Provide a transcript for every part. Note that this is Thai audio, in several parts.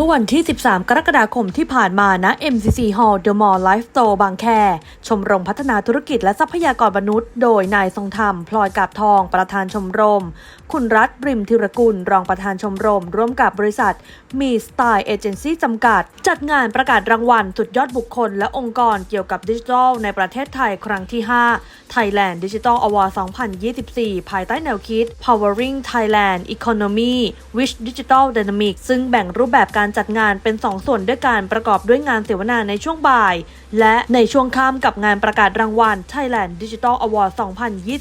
เมื่อวันที่ 13 กรกฎาคมที่ผ่านมาณ MCC Hall The Mall Life Store บางแค ชมรมพัฒนาธุรกิจและทรัพยากรมนุษย์ โดยนายทรงธรรม พลอยกาบทอง ประธานชมรม คุณรัฐบริมธิรกุล รองประธานชมรม ร่วมกับบริษัท มีสไตล์เอเจนซี่จำกัด จัดงานประกาศรางวัลสุดยอดบุคคลและองค์กรเกี่ยวกับดิจิทัลในประเทศไทยครั้งที่ 5 Thailand Digital Award 2024 ภายใต้แนวคิด Powering Thailand Economy with Digital Dynamic ซึ่งแบ่งรูปแบบการจัดงานเป็น 2 ส่วนด้วยการประกอบด้วยงานเสวนาในช่วงบ่าย และในช่วงค่ำกับงานประกาศรางวัล Thailand Digital Award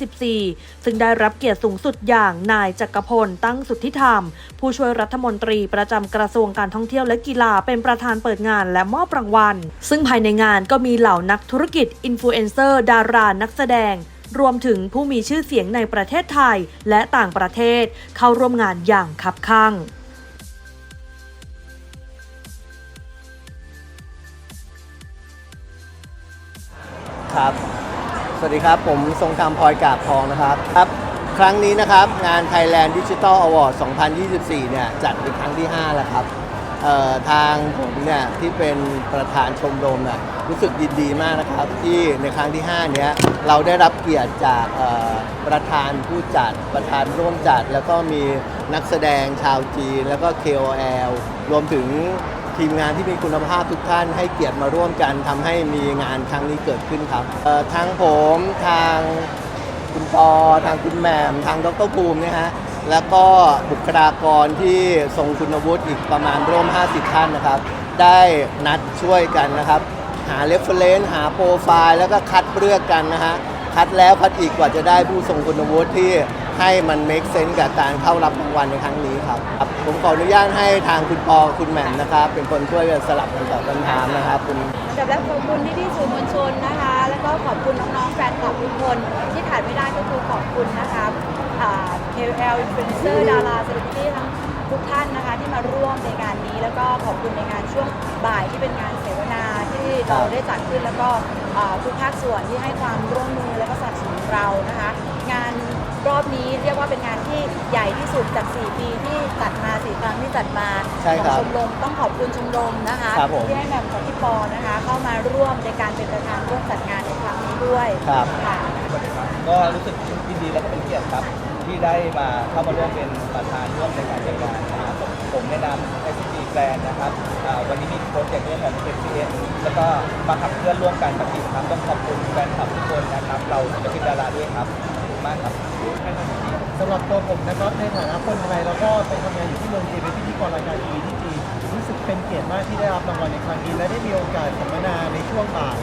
2024 ซึ่งได้รับเกียรติสูงสุดอย่างนายจักรพลตั้งสุทธิธรรม ผู้ช่วยรัฐมนตรีประจำกระทรวงการท่องเที่ยวและกีฬาเป็นประธานเปิดงานและมอบรางวัล ซึ่งภายในงานก็มีเหล่านักธุรกิจอินฟลูเอนเซอร์ดารานักแสดงรวมถึงผู้มีชื่อเสียงในประเทศไทยและต่างประเทศเข้าร่วมงานอย่างคับคั่งครับ สวัสดีครับ ผมทรงธรรมพลอยกาบทองนะครับครับ ครั้งนี้นะครับ งาน Thailand Digital Award 2024 เนี่ย จัดเป็นครั้งที่ 5 แล้วครับ ทางผมเนี่ยที่เป็นประธานชมรมน่ะรู้สึกยินดีมากนะครับที่ในครั้งที่ 5 เนี้ยเราได้รับเกียรติจากประธานผู้จัดประธานร่วมจัด แล้วก็มีนักแสดงชาวจีน แล้วก็ KOL รวมถึงทีมงานที่มีคุณภาพทุกท่านให้เกียรติมาร่วมกันทำให้มีงานครั้งนี้เกิดขึ้นครับทางผมทางคุณปอทางคุณแหม่มทางดรภูมินะฮะ แล้วก็บุคลากรที่ทรงคุณวุฒิอีกประมาณร่วม 50 ท่านนะครับ ได้นัดช่วยกันนะครับ หาเรฟเฟรนซ์หาโปรไฟล์แล้วก็คัดเลือกกันนะฮะ คัดแล้วคัดอีกกว่าจะได้ผู้ทรงคุณวุฒิที่ให้มัน make sense กับการเข้ารับรางวัลในครั้งนี้ครับ ผมขออนุญาตให้ทางคุณปอคุณแหม่มนะครับ เป็นคนช่วยสลับกันตอบคำถามนะครับคุณอันดับแรกขอบคุณพี่ๆสื่อมวลชนนะคะ แล้วก็ขอบคุณน้องๆแฟนคลับทุกคนที่ขาดไม่ได้ก็คือขอบคุณนะคะ อ่า KOL influencer ดาราเซเลบริตี้ทั้งทุกท่านนะคะที่มาร่วมในงานนี้ แล้วก็ขอบคุณในงานช่วงบ่ายที่เป็นงานเสวนาที่เราได้จัดขึ้นแล้วก็อ่าทุกภาคส่วนที่ให้ความร่วมมือและก็สนับสนุนเรานะคะ งานรอบนี้เรียกว่าเป็นงานที่ใหญ่ที่สุดจาก 4 ปีที่จัดมา 4 ครั้งที่จัดมาใช่ขครัองบชมรมต้องขอบคุณชมรมนะคะครับผม ที่ให้แหม่มกับพี่ปอนะคะ เข้ามาร่วมในการเป็นประธานร่วมจัดงานในครั้งนี้ด้วยครับ ค่ะ ก็รู้สึกยินดีและก็เป็นเกียรติครับ ที่ได้มาเข้ามาร่วมเป็นประธานร่วมในการจัดงานนะครับผมผมในนาม SCG แกรนนะครับอ่าวันนี้มีโปรเจกต์เรื่องของ FCS แล้วก็มาขับเคลื่อนร่วมกันกับทีมครับต้องขอบคุณแฟนคลับทุกคนนะครับ เราศิลปินดาราด้วยครับขอบคุณมากครับสำหรับตัวผมนะครับในฐานะคนไทยแล้วก็ไปทำงานอยู่ที่เมืองจีนเป็นพิธีกรรายการทีวีที่จีนรู้สึกเป็นเกียรติมากที่ได้รับรางวัลในครั้งนี้ และได้มีโอกาสสัมมนาในช่วงบ่าย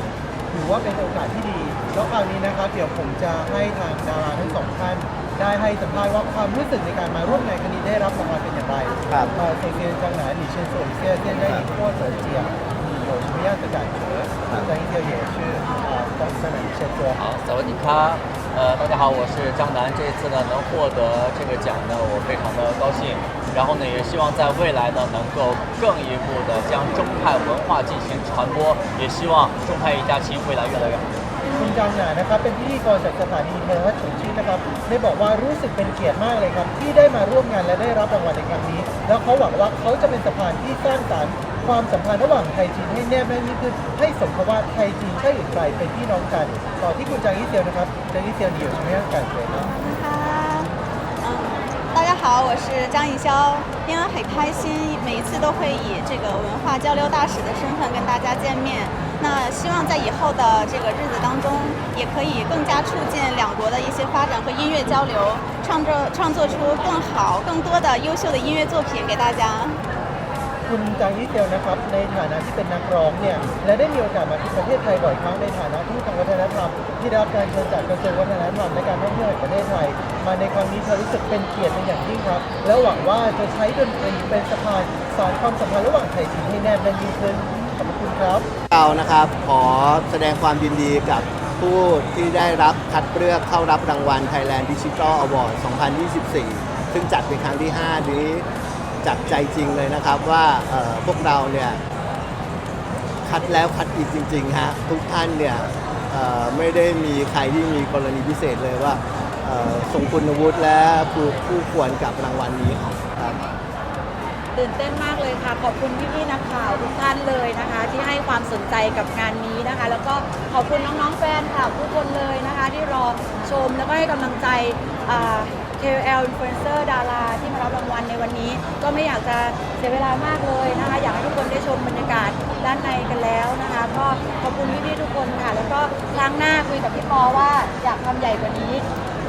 ถือว่าเป็นโอกาสที่ดี แล้วคราวนี้นะครับเดี๋ยวผมจะให้ทางดาราทั้งสองท่าน ได้ให้สัมภาษณ์ว่าความรู้สึกในการมาร่วมงานครั้งนี้ได้รับรางวัลเป็นอย่างไร ครับ 呃，首先将来李先生现现在以获得奖，你有什么样的感觉？张一哲也是啊，张三南先说。好，萨瓦迪卡，呃，大家好，我是张楠。这一次呢，能获得这个奖呢，我非常的高兴。然后呢，也希望在未来呢，能够更一步的将中泰文化进行传播，也希望中泰一家亲未来越来越好。 คุณจางหนานะครับเป็นพิธีกรจากสถานีโทรทัศน์สูงชื่อนะครับได้บอกว่ารู้สึกเป็นเกียรติมากเลยครับ ที่ได้มาร่วมงานและได้รับรางวัลในครั้งนี้ แล้วเขาหวังว่าเขาจะเป็นสะพานที่สร้างสรรค์ความสัมพันธ์ระหว่างไทยจีนให้แนบแน่นยิ่งขึ้นให้สมกับว่าไทยจีนใช่หรือไกลเป็นพี่น้องกัน ต่อที่คุณจางยี่เซียวนะครับจางยี่เซียว你有什么样的感觉呢？他，嗯，大家好，我是张艺潇，今天很开心，每一次都会以这个文化交流大使的身份跟大家见面。 那希望在以后的这个日子当中，也可以更加促进两国的一些发展和音乐交流，创作创作出更好、更多的优秀的音乐作品给大家。 คุณจางยี่เซียวนะครับในฐานะที่เป็นนักร้องเนี่ยและได้มีโอกาสมาที่ประเทศไทยบ่อยครั้งในฐานะทูตทางวัฒนธรรม ที่ได้รับการเชิญจากกระทรวงวัฒนธรรมและการท่องเที่ยวแห่งประเทศไทย มาในครั้งนี้เธอรู้สึกเป็นเกียรติเป็นอย่างยิ่งครับ และหวังว่าจะใช้ดนตรีเป็นสะพานสานความสัมพันธ์ระหว่างไทยจีนให้แนบแน่นยิ่งขึ้น ขอบคุณครับ เรานะครับขอแสดงความยินดีกับผู้ที่ได้รับคัดเลือกเข้ารับรางวัล Thailand Digital Award 2024 ซึ่งจัดเป็นครั้งที่ 5 นี้จากใจจริงเลยนะครับว่าพวกเราเนี่ยคัดแล้วคัดอีกจริงๆฮะทุกท่านเนี่ยไม่ได้มีใครที่มีกรณีพิเศษเลยว่าเอ่อทรงคุณวุฒิและผู้ผู้ควรกับรางวัลนี้ครับ ตื่นเต้นมากเลยค่ะ ขอบคุณพี่ๆนักข่าวทุกท่านเลยนะคะ ที่ให้ความสนใจกับงานนี้นะคะ แล้วก็ขอบคุณน้องๆแฟนคลับทุกคนเลยนะคะ ที่รอชมแล้วก็ให้กำลังใจ KOL influencer ดาราที่มารับรางวัลในวันนี้ ก็ไม่อยากจะเสียเวลามากเลยนะคะ อยากให้ทุกคนได้ชมบรรยากาศด้านในกันแล้วนะคะ ก็ขอบคุณพี่ๆทุกคนค่ะ แล้วก็ครั้งหน้าคุยกับพี่ปอว่าอยากทำใหญ่กว่านี้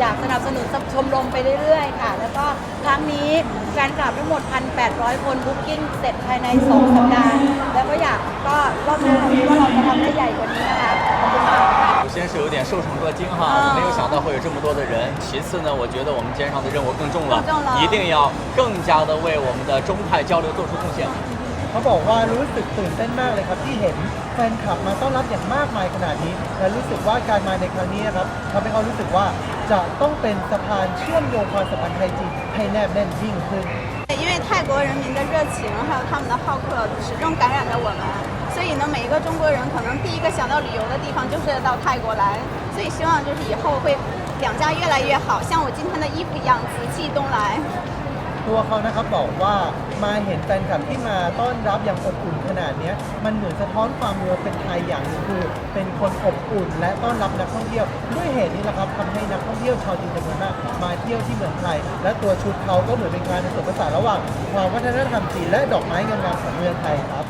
อยากสนับสนุนชมรมไปเรื่อยๆ ค่ะ แล้วก็ครั้งนี้แฟนคลับทั้งหมด 1,800 คนบุ๊กิ้งเสร็จภายใน 2 สัปดาห์ แล้วก็อยากก็รอบหน้าคิดว่าเราจะทำได้ใหญ่กว่านี้นะคะ ขอบคุณมากค่ะ 首先是有点受宠若惊哈，没有想到会有这么多的人。其次呢，我觉得我们肩上的任务更重了，更重了一定要更加的为我们的中泰交流做出贡献。 เขาบอกว่ารู้สึกตื่นเต้นมากเลยครับ ที่เห็นแฟนคลับมาต้อนรับอย่างมากมายขนาดนี้ และรู้สึกว่าการมาในครั้งนี้นะครับทำให้เขารู้สึกว่า จะต้องเป็นสะพานเชื่อมโยงความสัมพันธ์ไทยจีนให้แนบแน่นยิ่งขึ้น 因为泰国人民的热情，还有他们的好客，始终感染着我们。所以呢，每一个中国人可能第一个想到旅游的地方就是到泰国来。所以希望就是以后会两家越来越好，像我今天的衣服一样，紫气东来。 ตัวเขานะครับบอกว่ามาเห็นแฟนคลับที่มาต้อนรับอย่างอบอุ่นขนาดเนี้ยมันเหมือนสะท้อนความเราเป็นไทยอย่างหนึงคือ เป็นคนอบอุ่น และต้อนรับนักท่องเที่ยว ด้วยเหตุนี้แหละครับทำให้นักท่องเที่ยวชาวจีนจำนวนมากมาเที่ยวที่เมืองไทย และตัวชุดเขาก็เหมือนเป็นการผสมผสานระหว่างความวัฒนธรรมจีนและดอกไม้งามๆของเมืองไทยครับ